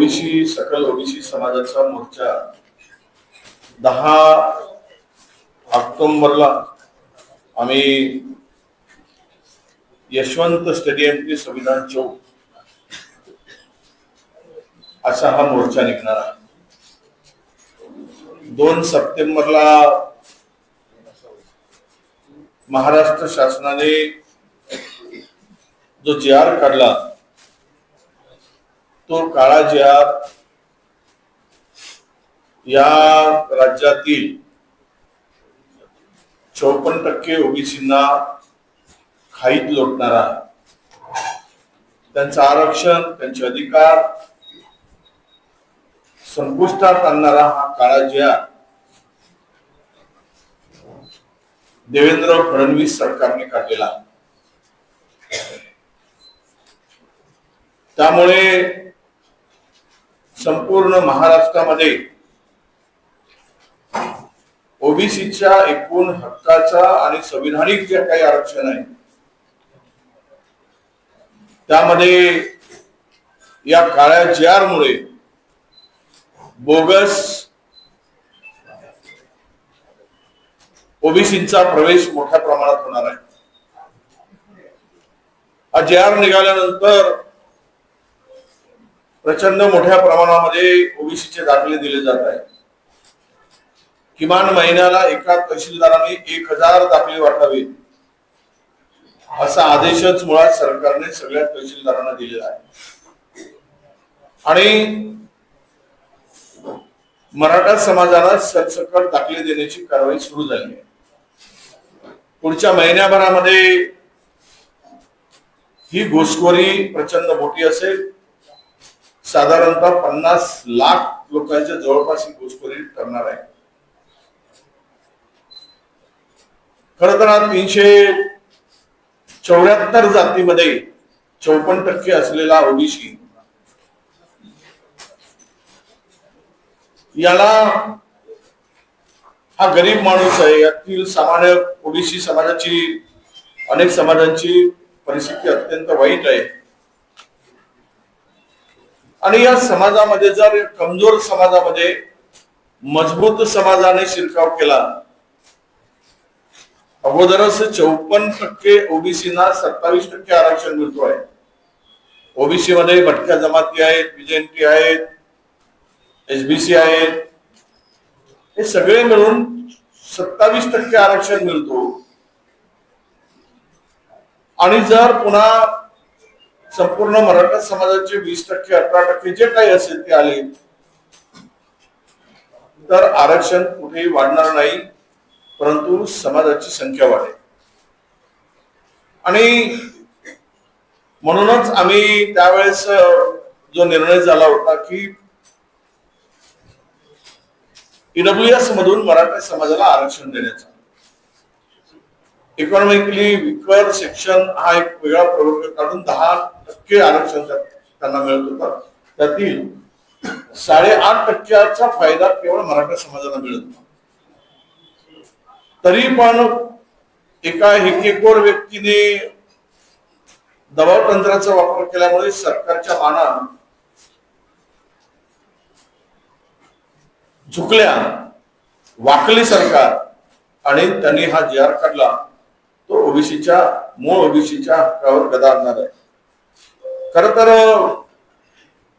OBC सकल OBC समाजाचा मोर्चा दहा ऑक्टोंबरला आम्ही यशवंत स्टेडियम ते संविधान चौक असा हा मोर्चा निघणार आहे. दोन सप्टेंबरला महाराष्ट्र शासनाने जो जी आर काढला तो काळा या राज्यातील चौपन्न टक्के ओबीसींना खाईत लोटणारा त्यांचं आरक्षण त्यांचे अधिकार संपुष्टात आणणारा हा काळा देवेंद्र फडणवीस सरकारने काढलेला त्यामुळे संपूर्ण महाराष्ट्रामध्ये ओबीसीच्या एकूण हक्काचा आणि संविधानिक जे काही आरक्षण आहे त्यामध्ये या काळ्या जी आर मुळे बोगस ओबीसीचा प्रवेश मोठ्या प्रमाणात होणार आहे. हा जे आर निघाल्यानंतर प्रचंड मोठ्या प्रमाणामध्ये ओबीसीचे दाखले दिले जात आहेत. किमान महिन्याला एका तहसीलदाराने एक हजार दाखले वाटावे. असा आदेशच मुळात सरकारने सगळ्या तहसीलदारांना दिलेला आहे. आणि मराठा समाजाला सरसकट दाखले देण्याची कारवाई सुरू झाली आहे. पुढच्या महिन्याभरामध्ये ही घुसखोरी प्रचंड मोठी असेल. साधारणतः पन्नास लाख लोकांच्या जवळपास ही घुसखोरी ठरणार आहे. खर तर तीनशे चौऱ्याहत्तर जातीमध्ये चौपन्न टक्के असलेला ओबीसी याला हा गरीब माणूस आहे. यातील सामान्य ओबीसी समाजाची अनेक समाजांची परिस्थिती अत्यंत वाईट आहे. आणि या समाजामध्ये जर कमजोर समाजामध्ये मजबूत समाजाने शिरकाव केला अगोदरच चौपन्न टक्के ओबीसीना सत्तावीस टक्के आरक्षण मिळतो आहे. ओबीसी मध्ये भटक्या जमाती आहेत बीजेपी आहेत एसबीसी आहेत हे सगळे मिळून सत्तावीस टक्के आरक्षण मिळतो. आणि जर पुन्हा संपूर्ण मराठा समाजाचे वीस टक्के अठरा टक्के जे काही असेल ते आले. तर आरक्षण कुठेही वाढणार नाही परंतु समाजाची संख्या वाढेल. आणि म्हणूनच आम्ही त्यावेळेस जो निर्णय झाला होता की ईडब्ल्यूएस मधून मराठा समाजाला आरक्षण देण्याचा. इकॉनॉमिकली विकर सेक्शन हा एक वेगळा प्रवर्ग काढून दहा टक्के आरक्षण त्यांना मिळत होता. त्यातील साडेआठ टक्क्याचा फायदा केवळ मराठा समाजाला मिळत होता. तरी पण एका हेकेकोर व्यक्तीने दबाव तंत्राचा वापर केल्यामुळे सरकारच्या माना झुकल्या वाकली सरकार आणि त्यांनी हा जी आर काढला. तो ओबीसीच्या मूळ ओबीसीच्या हक्कावर गदा आणणार आहे. खर तर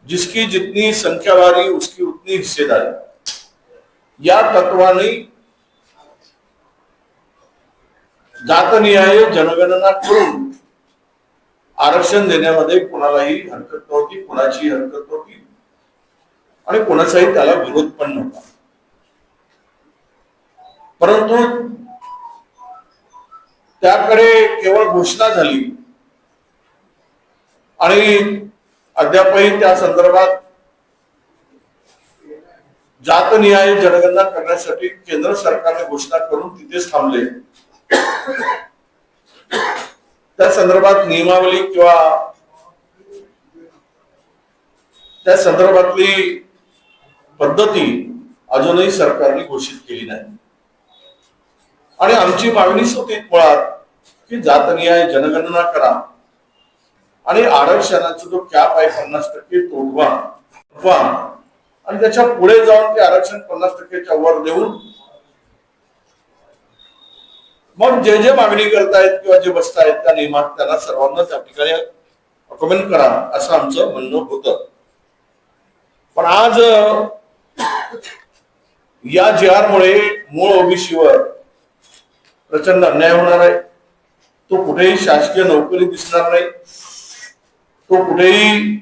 जिसकी जितनी संख्या वारी उसकी उतनी हिस्सेदारी या तत्वाने जातनिहाय जनगणना करून आरक्षण देण्यामध्ये कुणालाही हरकत नव्हती कुणाची हरकत नव्हती. आणि कोणाचाही त्याला विरोध पण नव्हता. परंतु त्याकडे केवळ घोषणा झाली. आणि अद्यापही त्या संदर्भात जातनिहाय जनगणना करण्यासाठी केंद्र सरकारने घोषणा करून तिथेच थांबले. त्या संदर्भात नियमावली किंवा त्या संदर्भातली पद्धती अजूनही सरकारने घोषित केली नाही. आणि आमची मागणीच होती मुळात की जातनिहाय जनगणना करा. आणि आरक्षणाचा जो कॅप आहे पन्नास टक्के तोडवा आणि त्याच्या पुढे जाऊन ते आरक्षण पन्नास टक्केच्या वर देऊन मग जे जे मागणी करतायत किंवा जे बसतायत त्या नियमात त्यांना सर्वांना त्या ठिकाणी अकमेंट करा असं आमचं म्हणणं होत. पण आज या जी आर मुळे मूळ ओबीसीवर प्रचंड अन्याय होणार आहे. तो कुठेही शासकीय नोकरी दिसणार नाही. तो कुठेही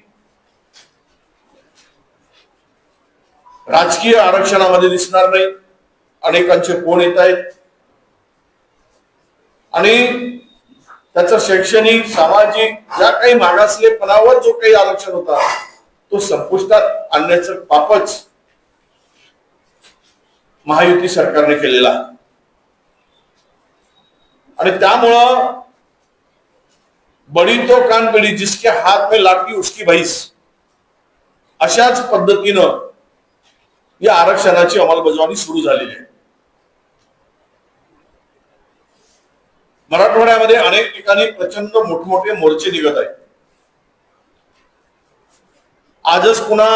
राजकीय आरक्षणामध्ये दिसणार नाही. अनेकांचे फोन येत आहेत. आणि त्याचं शैक्षणिक सामाजिक ज्या काही मागासलेपणावर जो काही आरक्षण होता तो संपुष्टात आणण्याचं पापच महायुती सरकारने केलेला आहे. आणि त्यामुळं बडी तो कान पिढी जिसके हात में लाठी उसकी भाईस अशाच पद्धतीनं या आरक्षणाची अंमलबजावणी सुरू झालेली आहे. मराठवाड्यामध्ये अनेक ठिकाणी प्रचंड मोठमोठे मोर्चे निघत आहेत. आजच पुन्हा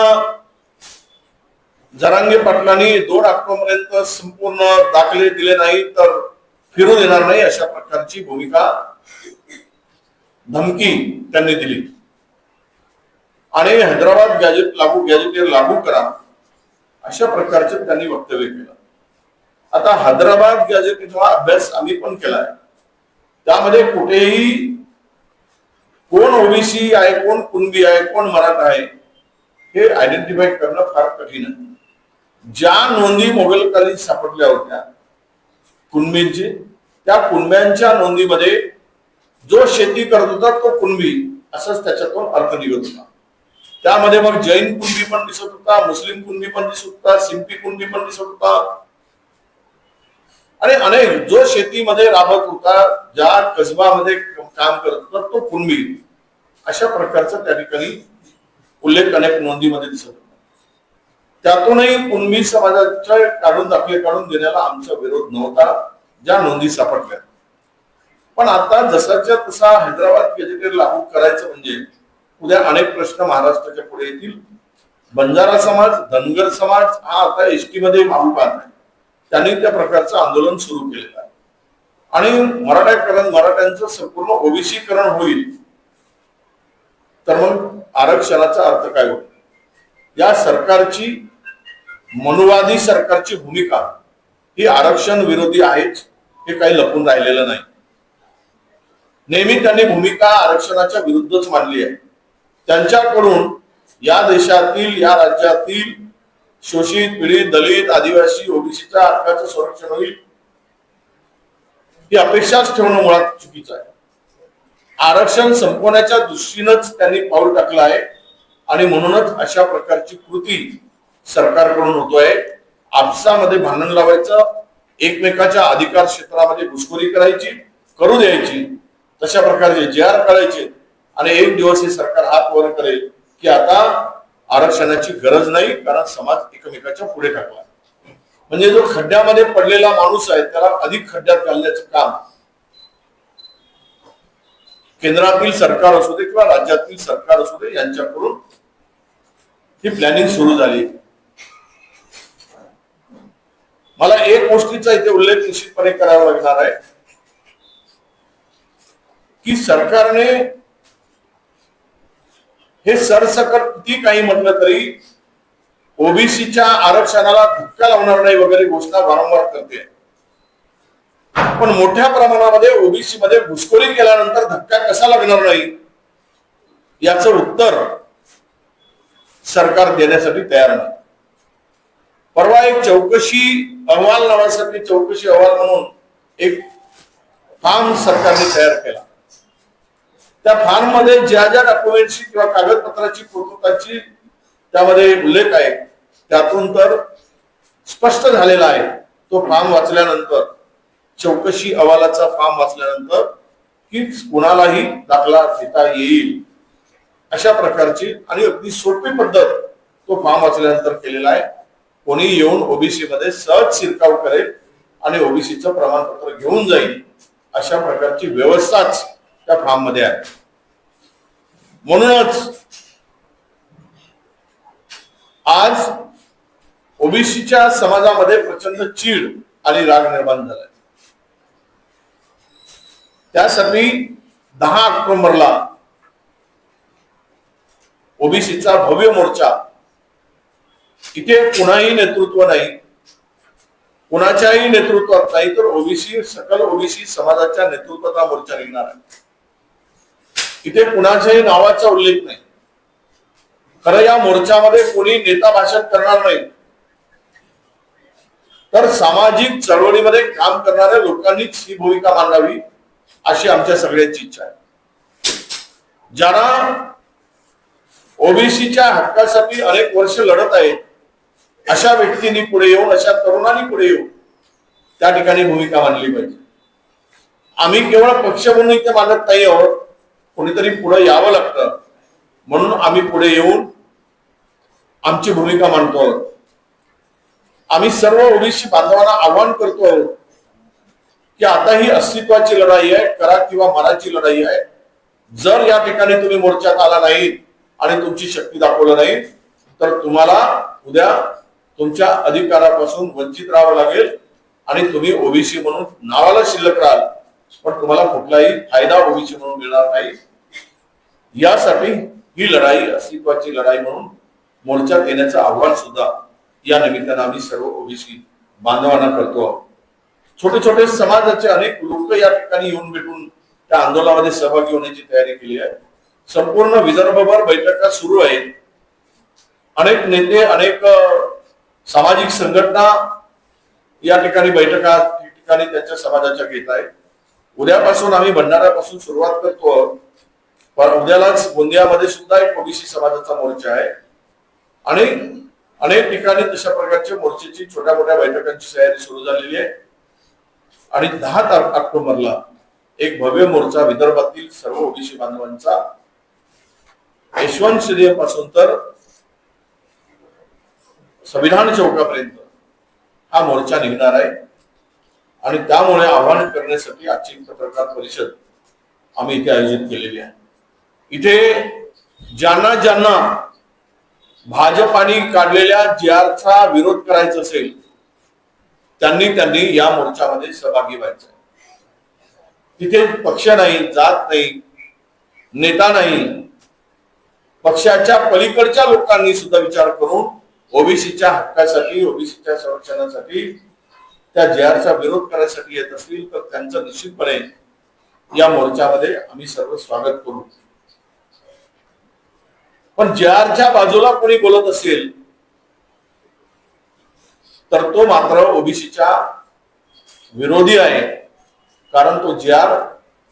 जरांगे पाटलांनी दोन ऑक्टोबर पर्यंत संपूर्ण दाखले दिले नाही तर फिरून येणार नाही अशा प्रकारची भूमिका धमकी त्यांनी दिली. आणि हैदराबाद गॅजेट लागू गॅजेटेर लागू करा अशा प्रकारचे त्यांनी वक्तव्य केलं. आता हैदराबाद गॅजेटेचा अभ्यास आम्ही पण केलाय. त्यामध्ये कुठेही कोण ओबीसी आहे कोण कुणबी आहे कोण मराठा आहे हे आयडेंटिफाय करणं फार कठीण आहे. ज्या नोंदी मोगलकालीन सापडल्या होत्या कुणबींची त्या कुणब्यांच्या नोंदीमध्ये जो शेती करत होता तो कुणबी असंच त्याच्यातून अर्थ निघत होता. त्यामध्ये मग जैन कुणबी पण दिसत होता मुस्लिम कुणबी पण दिसत होता सिंपी कुणबी पण दिसत होता. आणि अनेक जो शेतीमध्ये राबत होता ज्या कसबामध्ये काम करत होता तो कुणबी. अशा प्रकारचा त्या ठिकाणी उल्लेख अनेक नोंदीमध्ये दिसत होता. त्यातूनही कुणबी समाजाचे काढून दाखले काढून देण्याला आमचा विरोध नव्हता ज्या नोंदी सापडल्या. पण आता जसाच्या तसा हैदराबाद गॅजेटेड लागू करायचं म्हणजे उद्या अनेक प्रश्न महाराष्ट्राच्या पुढे येतील. बंजारा समाज धनगर समाज हा आता एसटी मध्ये मागू पाहत आहे. त्यांनी त्या प्रकारचं आंदोलन सुरू केलेलं आहे. आणि मराठाकरण मराठ्यांचं संपूर्ण ओबीसीकरण होईल. तर मग आरक्षणाचा अर्थ काय होईल? या सरकारची मनुवादी सरकारची भूमिका ही आरक्षण विरोधी आहेच हे काही लपून राहिलेलं नाही. नेहमी त्यांनी भूमिका आरक्षणाच्या विरुद्धच मांडली आहे. त्यांच्याकडून या देशातील या राज्यातील शोषित पीडित दलित आदिवासी ओबीसीच्या हक्काचं संरक्षण होईल ही अपेक्षाच ठेवणं मुळात चुकीचं आहे. आरक्षण संपवण्याच्या दृष्टीनंच त्यांनी पाऊल टाकलं आहे आणि म्हणूनच अशा प्रकारची कृती सरकारकडून होतोय. आपसामध्ये भांडण लावायचं एकमेकाच्या अधिकार क्षेत्रामध्ये घुसखोरी करायची करू द्यायची तशा प्रकारचे जे आर काढायचे आणि एक दिवस हे सरकार हात वर करेल की आता आरक्षणाची गरज नाही कारण समाज एकमेकाच्या पुढे टाकला म्हणजे जो खड्ड्यामध्ये पडलेला माणूस आहे त्याला अधिक खड्ड्यात घालण्याचं काम केंद्रातील सरकार असू दे किंवा राज्यातील सरकार असू दे यांच्याकडून ही प्लॅनिंग सुरू झाली. मला एक गोष्टीचा इथे उल्लेख निश्चितपणे करावा लागणार आहे. की सरकारने हे सरसकट किती काही म्हटलं तरी ओबीसीच्या आरक्षणाला धक्का लावणार नाही वगैरे घोषणा वारंवार करते. पण मोठ्या प्रमाणामध्ये ओबीसी मध्ये घुसखोरी केल्यानंतर धक्का कसा लागणार नाही याच उत्तर सरकार देण्यासाठी तयार नाही. परवा एक चौकशी अहवाल नावासाठी चौकशी अहवाल म्हणून एक फॉर्म सरकारने तयार केला. त्या फॉर्ममध्ये ज्या ज्या डॉक्युमेंटची किंवा कागदपत्राची पूर्तताची त्यामध्ये उल्लेख आहे त्यातून तर स्पष्ट झालेला आहे तो फॉर्म वाचल्यानंतर चौकशी अहवालाचा फॉर्म वाचल्यानंतर की कुणालाही दाखला देता येईल अशा प्रकारची आणि अगदी सोपी पद्धत तो फॉर्म वाचल्यानंतर केलेला आहे. कोणी येऊन ओबीसी मध्ये सहज शिरकाव करेल आणि ओबीसीचं प्रमाणपत्र घेऊन जाईल अशा प्रकारची व्यवस्थाच त्या फॉर्ममध्ये आहे. म्हणूनच आज ओबीसीच्या समाजामध्ये प्रचंड चीड आणि राग निर्माण झालाय. त्यासाठी दहा ऑक्टोबरला ओबीसीचा भव्य मोर्चा इथे कुणाही नेतृत्व नाही कुणाच्याही नेतृत्वात नाही तर ओबीसी सकल ओबीसी समाजाच्या नेतृत्वाचा मोर्चा निघणार आहे. इथे कुणाच्याही नावाचा उल्लेख नाही. खरं या मोर्चामध्ये कोणी नेता भाषण करणार नाही. तर सामाजिक चळवळीमध्ये काम करणाऱ्या लोकांनीच ही भूमिका मांडावी अशी आमच्या सगळ्यांची इच्छा आहे. ज्यांना ओबीसीच्या हक्कासाठी अनेक वर्ष लढत आहेत अशा व्यक्तींनी पुढे येऊन अशा तरुणांनी पुढे येऊन त्या ठिकाणी भूमिका मांडली पाहिजे. आम्ही केवळ पक्ष म्हणून इथे मानत नाही आहोत कोणीतरी पुढे यावं लागतं. म्हणून आम्ही पुढे येऊन आमची भूमिका मांडतो आहोत. आम्ही सर्व ओबीसी बांधवांना आव्हान करतो आहोत की आता ही अस्तित्वाची लढाई आहे करा किंवा मराची लढाई आहे. जर या ठिकाणी तुम्ही मोर्चात आला नाही आणि तुमची शक्ती दाखवलं नाही तर तुम्हाला उद्या तुमच्या अधिकारापासून वंचित राहावं लागेल आणि तुम्ही ओबीसी म्हणून नावाला शिल्लक राहाल. पण तुम्हाला कुठलाही फायदा ओबीसी म्हणून मिळणार नाही. यासाठी ही लढाई अस्तित्वाची लढाई म्हणून मोर्चात येण्याचं आव्हान सुद्धा या निमित्तानं आम्ही सर्व ओबीसी बांधवांना करतो छोटे छोटे समाजाचे अनेक लोक या ठिकाणी येऊन भेटून त्या आंदोलनामध्ये सहभागी होण्याची तयारी केली आहे. संपूर्ण विदर्भभर बैठका सुरू आहेत. अनेक नेते अनेक सामाजिक संघटना या ठिकाणी बैठका ठिकाणी त्यांच्या समाजाच्या घेत आहेत. उद्यापासून आम्ही भंडाऱ्यापासून सुरुवात करतो. आहोत. पण उद्यालाच गोंदियामध्ये सुद्धा एक ओबीसी समाजाचा मोर्चा आहे. आणि अनेक ठिकाणी तशा प्रकारच्या मोर्चाची छोट्या मोठ्या बैठकांची तयारी सुरू झालेली आहे. आणि दहा तार- ऑक्टोबरला एक भव्य मोर्चा विदर्भातील सर्व ओबीसी बांधवांचा. यशवंत स्टेडियमपासून तर संविधान चौकापर्यंत हा मोर्चा निघणार आहे. आणि त्यामुळे आव्हान करण्यासाठी आजची पत्रकार परिषद आम्ही इथे आयोजित केलेली आहे. इथे ज्यांना ज्यांना भाजपाने काढलेल्या जी आरचा विरोध करायचा असेल त्यांनी त्यांनी या मोर्चामध्ये सहभागी व्हायचं तिथे पक्ष नाही जात नाही नेता नाही पक्षाच्या पलीकडच्या लोकांनी सुद्धा विचार करून ओबीसीच्या हक्कासाठी ओबीसीच्या संरक्षणासाठी त्या जे आरचा विरोध करण्यासाठी येत असतील तर त्यांचं निश्चितपणे या मोर्चामध्ये आम्ही सर्व स्वागत करू. पण जे आरच्या बाजूला कोणी बोलत असेल तर तो मात्र ओबीसीच्या विरोधी आहे. कारण तो जे आर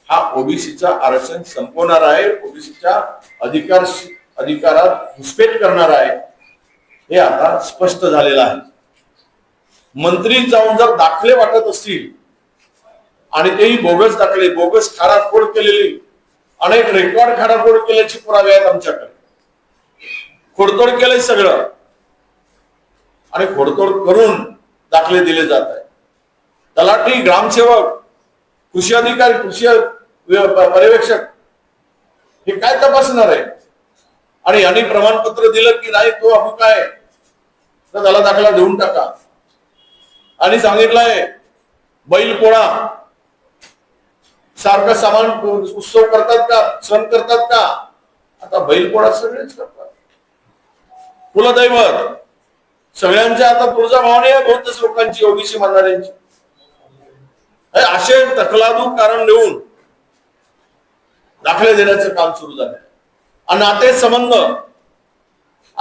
हा ओबीसीचा आरक्षण संपवणार आहे ओबीसीच्या अधिकार अधिकारात घुसपेट करणार आहे. हे आता स्पष्ट झालेलं आहे. मंत्री जाऊन जर दाखले वाटत असतील आणि तेही बोगस दाखले बोगस खाराफोड केलेली अनेक रेकॉर्ड खाराफोड केल्याची पुरावे आहेत आमच्याकडे. खोडतोड केलंय सगळं. आणि खोडतोड करून दाखले दिले जात आहे तलाठी ग्रामसेवक कृषी अधिकारी कृषी व्य- पर्यवेक्षक हे काय तपासणार आहे आणि यांनी प्रमाणपत्र दिलं की नाही तो अमुक आहे. तर त्याला दाखला देऊन टाका. आणि सांगितलंय बैल पोळा. सारखं सामान उत्सव करतात का? सण करतात का? आता बैलपोळा सगळेच करतात. कुलदैवत सगळ्यांच्या आता तुळजाभवानी आहे बहुतच लोकांची ओबीसी मानणाऱ्यांची असे तकलादू कारण देऊन दाखले देण्याचं काम सुरू झालं आणि नाते संबंध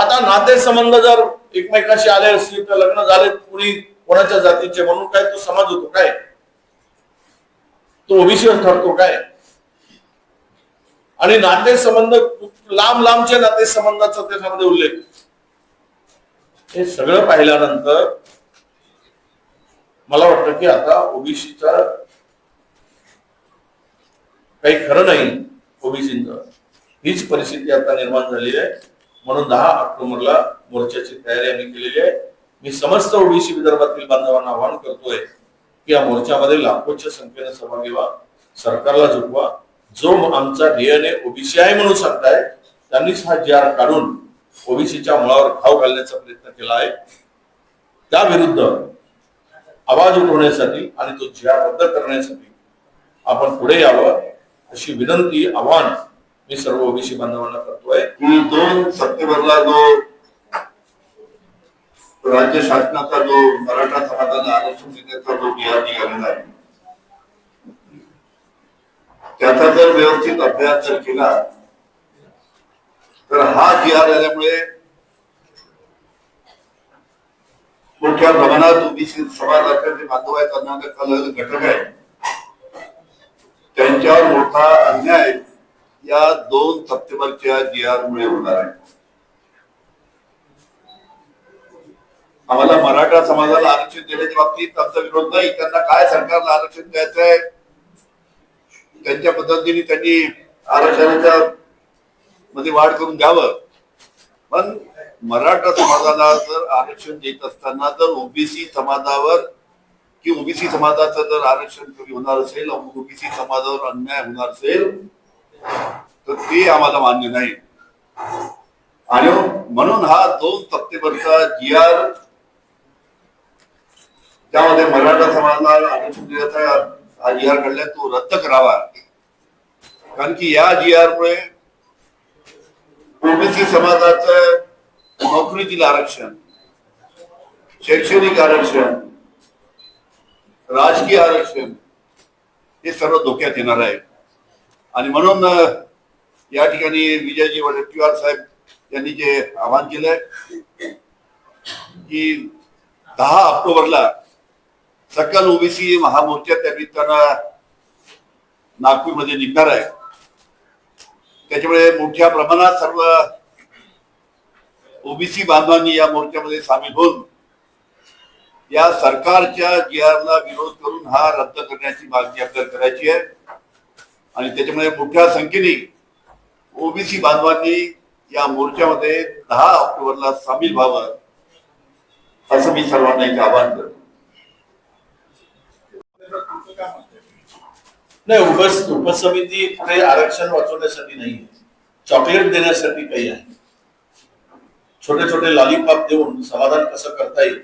आता नाते संबंध जर एकमेकाशी आले असतील तर लग्न झाले कोणी कोणाच्या जातीचे म्हणून काय तो समाज होतो काय? तो ओबीसीवर ठरतो काय? आणि नाते संबंध लांब लांबच्या नाते संबंधाचा त्याच्यामध्ये उल्लेख. हे सगळं पाहिल्यानंतर मला वाटतं की आता ओबीसीचा काही खरं नाही ओबीसीचं. हीच परिस्थिती आता निर्माण झाली आहे. म्हणून दहा ऑक्टोबरला मोर्चाची तयारी आम्ही केलेली आहे. मी समस्त ओबीसी विदर्भातील बांधवांना आवाहन करतोय की या मोर्चामध्ये लाखोच्या संख्येने सहभागी व्हा सरकारला झुकवा जो आमचा डीएनए ओबीसी आहे म्हणून सांगताय त्यांनीच हा जी आर काढून ओबीसीच्या मुळावर घाव घालण्याचा प्रयत्न केला आहे. त्या विरुद्ध आवाज उठवण्यासाठी आणि तो जी आर रद्द करण्यासाठी आपण पुढे यावं अशी विनंती आव्हान मी सर्व ओबीसी बांधवांना करतोय. दोन सप्टेंबरला जो राज्य शासनाचा जो मराठा समाजाला आरक्षण देण्याचा जो निकाल निघालेला आहे त्याचा जर व्यवस्थित अभ्यास जर केला तर हा जी आल्यामुळे मोठ्या प्रमाणात ओबीसी समाजाच्या जे बांधव आहेत त्यांना घटक आहे त्यांच्यावर मोठा अन्याय या दोन सप्टेंबरच्या जी आर मुळे होणार आहे. आम्हाला मराठा समाजाला आरक्षण देण्याच्या बाबतीत आमचा विरोध नाही. त्यांना काय सरकारला आरक्षण द्यायचं आहे? त्यांच्या पद्धतीने त्यांनी आरक्षणाच्या मध्ये वाढ करून द्यावं पण मराठा समाजाला जर आरक्षण देत असताना जर ओबीसी समाजावर कि ओबीसी समाजाचं जर आरक्षण कमी होणार असेल? ओबीसी समाजावर अन्याय होणार असेल? तर ते आम्हाला मान्य नाही. आणि म्हणून हा दोन सप्टेंबरचा जी आर त्यामध्ये मराठा समाजाला आरक्षण हा जी आर काढलाय तो रद्द करावा. कारण की या जी आर मुळे ओबीसी समाजाचं नोकरीतील आरक्षण शैक्षणिक आरक्षण राजकीय आरक्षण हे सर्व धोक्यात येणार आहे. आणि म्हणून या ठिकाणी विजयजी वडेट्टीवार साहेब यांनी जे आवाहन केलंय की दहा ऑक्टोबरला सकल ओबीसी महामोर्चा त्या निमित्तानं नागपूरमध्ये निघणार आहे. त्याच्यामुळे मोठ्या प्रमाणात सर्व ओबीसी बांधवांनी या मोर्चामध्ये सामील होऊन या सरकारच्या जी आरला विरोध करून हा रद्द करण्याची मागणी आपल्याला करायची आहे. आणि त्याच्यामुळे मोठ्या संख्येने ओबीसी बांधवांनी या मोर्चामध्ये दहा ऑक्टोबरला सामील व्हावं असं मी सर्वांना एक आवाहन करतो. नाही उपस उपसमिती कुठे आरक्षण वाचवण्यासाठी नाही. चॉकलेट देण्यासाठी काही आहे. छोटे छोटे लॉलीपॉप देऊन समाधान कसं करता येईल?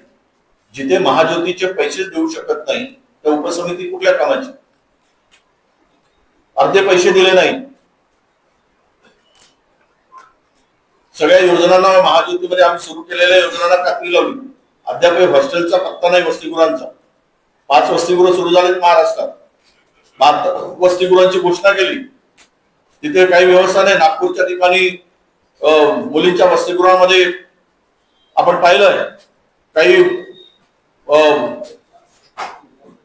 जिथे महाज्योतीचे पैसेच देऊ शकत नाही तर उपसमिती कुठल्या कामाची? अर्धे पैसे दिले नाही. सगळ्या योजनांना महाज्योतीमध्ये आम्ही सुरू केलेल्या योजनांना कात्री लावली. अद्याप हॉस्टेलचा पत्ता नाही वसतिगृहांचा. पाच वसतिगृह सुरू झालेत महाराष्ट्रात. बहात्तर वसतिगृहांची घोषणा केली. तिथे काही व्यवस्था नाही. नागपूरच्या ठिकाणी मुलींच्या वसतिगृहामध्ये आपण पाहिलंय. काही अं,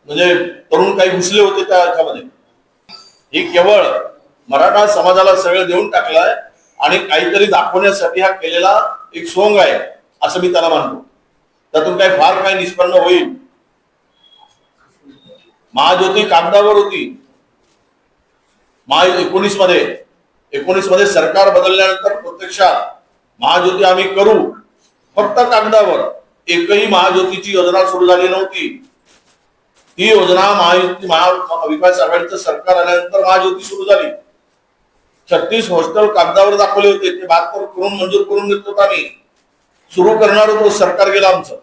म्हणजे तरुण काही घुसले होते त्या ह्याच्यामध्ये. ही केवळ मराठा समाजाला सगळं देऊन टाकलाय आणि काहीतरी दाखवण्यासाठी हा केलेला एक सोंग आहे असं मी त्याला मानतो त्यातून काही फार काही निष्पन्न होईल. महाज्योती कागदावर होती. महा एकोणीसमध्ये एकोणीसमध्ये सरकार बदलल्यानंतर प्रत्यक्षात महाज्योती आम्ही करू फक्त कागदावर. एकही महाज्योतीची योजना सुरू झाली नव्हती. ही योजना महायुती महाविकास आघाडीचं सरकार आल्यानंतर महाज्योती सुरू झाली. छत्तीस हॉस्टेल कागदावर दाखवले होते. ते बहात्तर करून मंजूर करून घेत होतो आम्ही. सुरू करणार होतो सरकार गेलं आमचं.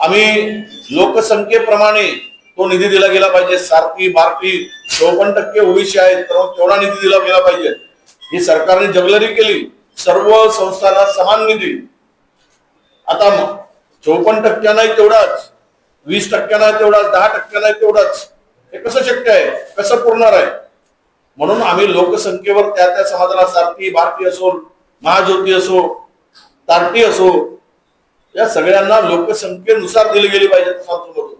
आम्ही लोकसंख्येप्रमाणे तो निधी दिला गेला पाहिजे. सारखी बारकी चौपन्न टक्के ओबीसी आहेत तर तेवढा निधी दिला गेला पाहिजे. ही सरकारने जगलरी केली. सर्व संस्थांना समान निधी. आता चौपन्न टक्क्यांनाही तेवढाच. वीस टक्क्यांना तेवढाच दहा टक्क्यांना तेवढाच. हे कसं शक्य आहे? कसं पुरणार आहे? म्हणून आम्ही लोकसंख्येवर त्या त्या समाजाला सारथी भारती असो महाज्योती असो तारटी असो या सगळ्यांना लोकसंख्येनुसार दिली गेली पाहिजे असं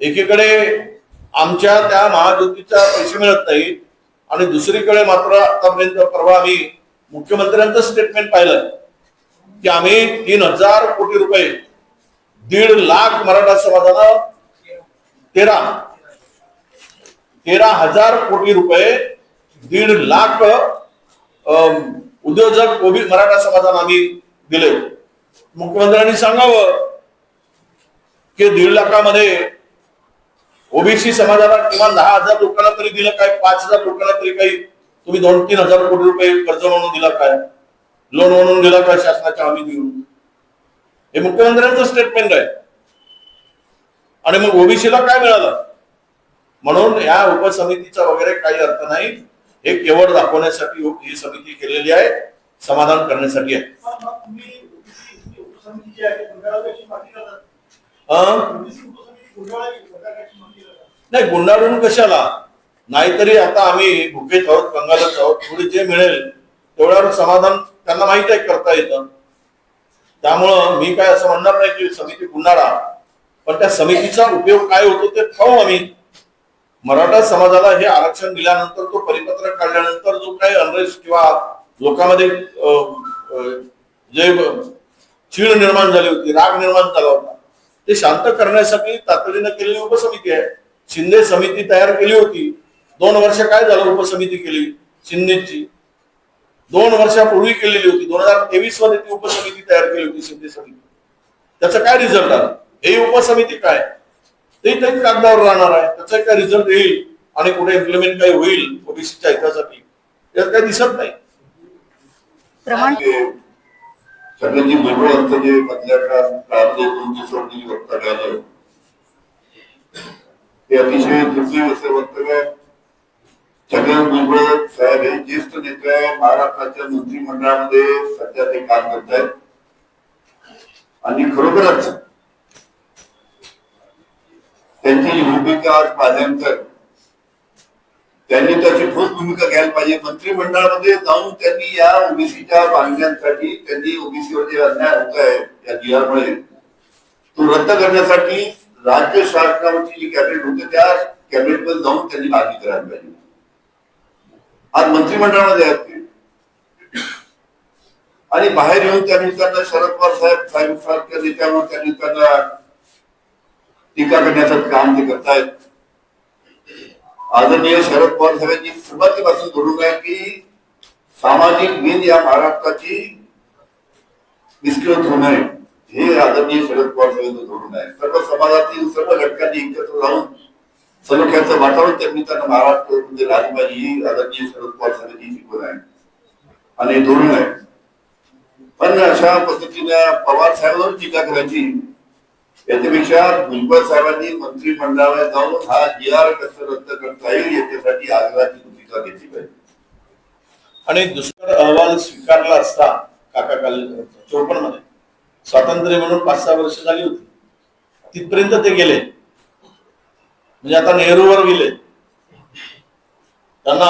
एकीकडे आमच्या त्या महाज्योतीच्या पैसे मिळत नाहीत आणि दुसरीकडे मात्र आतापर्यंत परवा आम्ही मुख्यमंत्र्यांचं स्टेटमेंट पाहिलं की आम्ही तीन हजार कोटी रुपये दीड लाख मराठा समाजानं तेरा तेरा हजार कोटी रुपये दीड लाख उद्योजक ओबी मराठा समाजाला आम्ही दिले. मुख्यमंत्र्यांनी सांगावं की दीड लाखामध्ये ओबीसी समाजाला किमान दहा हजार लोकांना तरी दिलं काय पाच हजार लोकांना तरी काही तुम्ही दोन तीन हजार कोटी रुपये कर्ज म्हणून दिला काय? लोन म्हणून दिला काय शासनाच्या हमी देऊन? हे मुख्यमंत्र्यांचं स्टेटमेंट आहे? आणि मग ओबीसीला काय मिळालं? म्हणून या उपसमितीचा वगैरे काही अर्थ नाही. हे केवळ दाखवण्यासाठी ही समिती केलेली आहे समाधान करण्यासाठी आहे. नाही गुंडाळून कशाला? नाहीतरी आता आम्ही भुकेत आहोत कंगालच आहोत थोडी जे मिळेल तेवढ्यावर समाधान त्यांना माहीत आहे करता येतं. त्यामुळं मी काय असं म्हणणार नाही की समिती गुन्हाळा पण त्या समितीचा उपयोग काय होतो ते पाहू आम्ही. मराठा समाजाला हे आरक्षण दिल्यानंतर तो परिपत्रक काढल्यानंतर जो काही अनरेस्ट किंवा लोकांमध्ये जे चीड निर्माण झाली होती राग निर्माण झाला होता ते शांत करण्यासाठी तातडीनं केलेली उपसमिती आहे. शिंदे समिती तयार केली होती. दोन वर्ष काय झालं उपसमिती केली? शिंदेची. दोन वर्षापूर्वी केलेली होती. दोन हजार तेवीसमध्ये ती उपसमिती तयार केली होती शिंदे समिती त्याचा काय रिझल्ट आला? ही उपसमिती काय? ते तरी कागदावर राहणार आहे. त्याचा काय रिझल्ट येईल आणि कुठे इम्प्लिमेंट काही होईल ओबीसीच्या हितासाठी. त्यात काही दिसत नाही. सगळ्यांची भुरभुर असतं जे मधल्या काळातले वक्तव्य आलं. ते अतिशय दुर्दैव असं वक्तव्य आहे. छगन भुजबळ साहेब हे ज्येष्ठ नेते महाराष्ट्राच्या मंत्रिमंडळामध्ये सध्या ते काम करत आहेत. आणि खरोखरच त्यांची भूमिका आज पाहिल्यानंतर त्यांनी त्याची ठोस भूमिका घ्यायला पाहिजे. मंत्रिमंडळामध्ये जाऊन त्यांनी या ओबीसीच्या मागण्यांसाठी त्यांनी ओबीसीवर जे अन्याय होत आहे या जिल्ह्यामुळे तो रद्द करण्यासाठी राज्य शासनावरची जी कॅबिनेट होते त्या कॅबिनेटमध्ये जाऊन त्यांनी मागणी करायला पाहिजे. आज मंत्रिमंडळामध्ये आहेत ते. आणि बाहेर येऊन त्या निमित्तानं शरद पवार साहेब साहेब सारख्या नेत्यांवर त्या निमित्तानं टीका करण्याचं काम ते करतायत. आदरणीय शरद पवार साहेबांनी सुरुवातीपासून धरून आहे की सामाजिक वीज या महाराष्ट्राची विस्कृत होणे हे आदरणीय शरद पवार साहेबांचं धोरण आहे. सर्व समाजातील सर्व घटकांनी एकत्र राहून सलोख्याचं वातावरण त्यांनी त्यांना महाराष्ट्र म्हणजे पाहिजे ही आदरणीय शरद पवार साहेबांची शिकवण आहे. आणि धोरण आहे. पण अशा पद्धतीने पवार साहेबांवर टीका करायची. याच्यापेक्षा भुजबळ साहेबांनी मंत्रिमंडळावर जाऊन हा जी आर कसं रद्द करता येईल याच्यासाठी आग्रहाची भूमिका घेतली पाहिजे. आणि दुसरा अहवाल स्वीकारला असता काका काल चोपन्नमध्ये स्वातंत्र्य म्हणून पाच सहा वर्ष झाली होती. तिथपर्यंत ते गेले. म्हणजे आता नेहरूवर गेले. त्यांना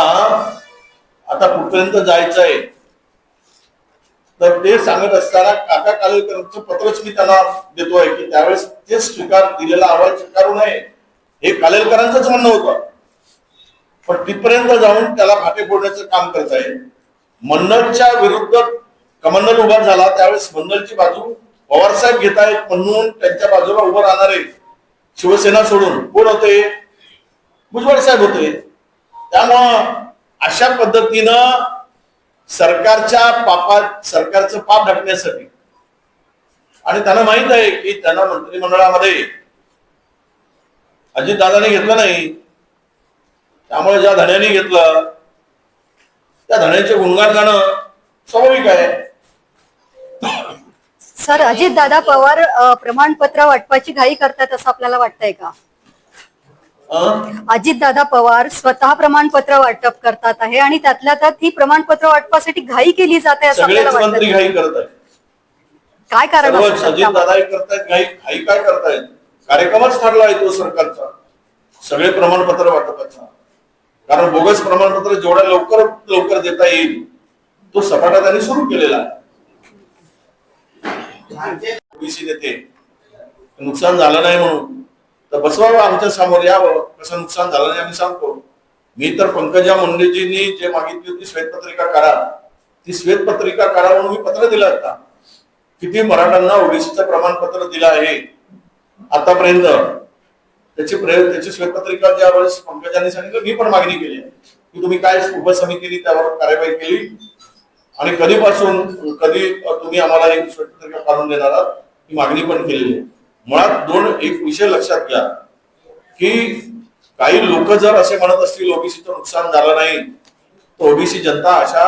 आता कुठपर्यंत जायचं आहे तर ते सांगत असताना काका कालेकरांचं पत्रच मी त्यांना देतोय की त्यावेळेस ते स्वीकार दिलेला अहवाल स्वीकारू नये. हे कालेलकरांचंच म्हणणं होतं. पण तिथपर्यंत जाऊन त्याला फाटे फोडण्याचं काम करत आहे. मन्नलच्या विरुद्ध कमंडल उभा झाला. त्यावेळेस मन्नलची बाजू पवारसाहेब घेत आहेत म्हणून त्यांच्या बाजूला उभं राहणार आहे. शिवसेना सोडून कोण होते? भुजबळ साहेब होते. त्यामुळं अशा पद्धतीनं सरकारच्या पापात सरकारचं पाप ढकण्यासाठी आणि त्यांना माहीत आहे की त्यांना मंत्रिमंडळामध्ये अजितदादाने घेतलं नाही. त्यामुळे ज्या धण्याने घेतलं त्या धण्याचे गुणगान गाणं स्वाभाविक आहे. सर अजित दादा पवार प्रमाणपत्र वाटपाची घाई करतात असं आपल्याला वाटतंय का? अजित दादा पवार स्वतः प्रमाणपत्र वाटप करतात आहे आणि त्यातल्या त्यात ही प्रमाणपत्र वाटपासाठी घाई केली जाते असं आपल्याला मंत्री वाटतं घाई करत आहेत. काय कारण घाई काय करतायत? कार्यक्रमच ठरला आहे तो सरकारचा. सगळे प्रमाणपत्र वाटपाचा. कारण बोगस प्रमाणपत्र जेवढ्या लवकर लवकर देता येईल तो सपाटा त्यांनी सुरू केलेला आहे. ओबीसी नेते नुकसान झालं नाही म्हणून. तर बसवावं आमच्यासमोर यावं कसं नुकसान झालं नाही आम्ही सांगतो. मी तर पंकजा मुंडेजींनी जे मागितली होती श्वेतपत्रिका करा. ती श्वेतपत्रिका करा म्हणून मी पत्र दिलं आता. किती मराठ्यांना ओबीसीचं प्रमाणपत्र दिलं आहे. आतापर्यंत. त्याची प्रयोग त्याची श्वेतपत्रिका ज्या वेळेस पंकजांनी सांगितलं मी पण मागणी केली. आहे की तुम्ही काय उपसमितीने त्यावर कार्यवाही केली? आणि कधीपासून कधी तुम्ही आम्हाला एक श्वेतपत्रिका काढून देणार आहात ही मागणी पण केलेली आहे. मुळात दोन एक विषय लक्षात घ्या की काही लोक जर असे म्हणत असतील ओबीसीचं नुकसान झालं नाही तर ओबीसी जनता अशा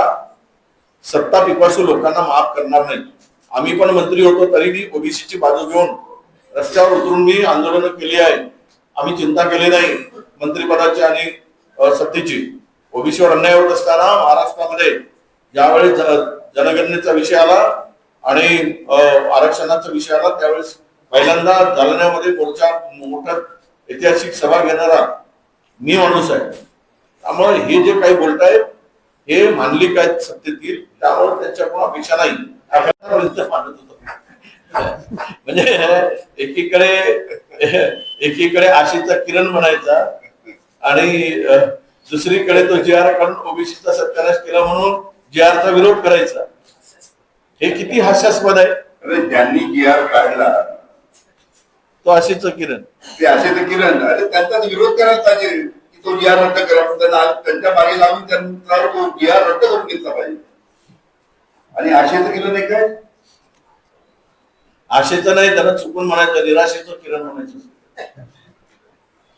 सत्ता पिपासू लोकांना माफ करणार नाही. आम्ही पण मंत्री होतो तरी मी ओबीसीची बाजू घेऊन रस्त्यावर उतरून मी आंदोलनं केली आहे. आम्ही चिंता केली नाही मंत्रिपदाची आणि सत्तेची. ओबीसीवर अन्याय होत असताना महाराष्ट्रामध्ये ज्यावेळेस जनगणनेचा विषय आला आणि आरक्षणाचा विषय आला त्यावेळेस पहिल्यांदा जालन्यामध्ये मोर्चा मोठा ऐतिहासिक सभा घेणारा मी माणूस आहे. त्यामुळे हे जे काही बोलतायत हे मांडलिक आहेत सत्तेतील त्यामुळे त्यांच्याकडून अपेक्षा नाही. मानत होतो. म्हणजे एकीकडे एकीकडे आशेचा किरण म्हणायचा आणि दुसरीकडे तो जी आर काढून ओबीसीचा सत्यानाश केला म्हणून जी चा विरोध करायचा हे किती हास्यास्पद आहे. अरे ज्यांनी जी आर काढला तो आशेचा किरण. ते तर किरण. अरे त्यांचा विरोध करायला पाहिजे की तो जी आर रद्द करा. पण त्यांना त्यांच्या मागे लावून त्यांना तो जी आर रद्द करून घेतला पाहिजे. आणि आशेचं किरण आहे. काय आशेचं नाही त्याला चुकून म्हणायचं निराशेचं किरण म्हणायचं.